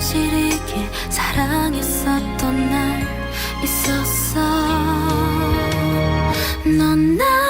진실이게 사랑했었던 날 있었어. 넌나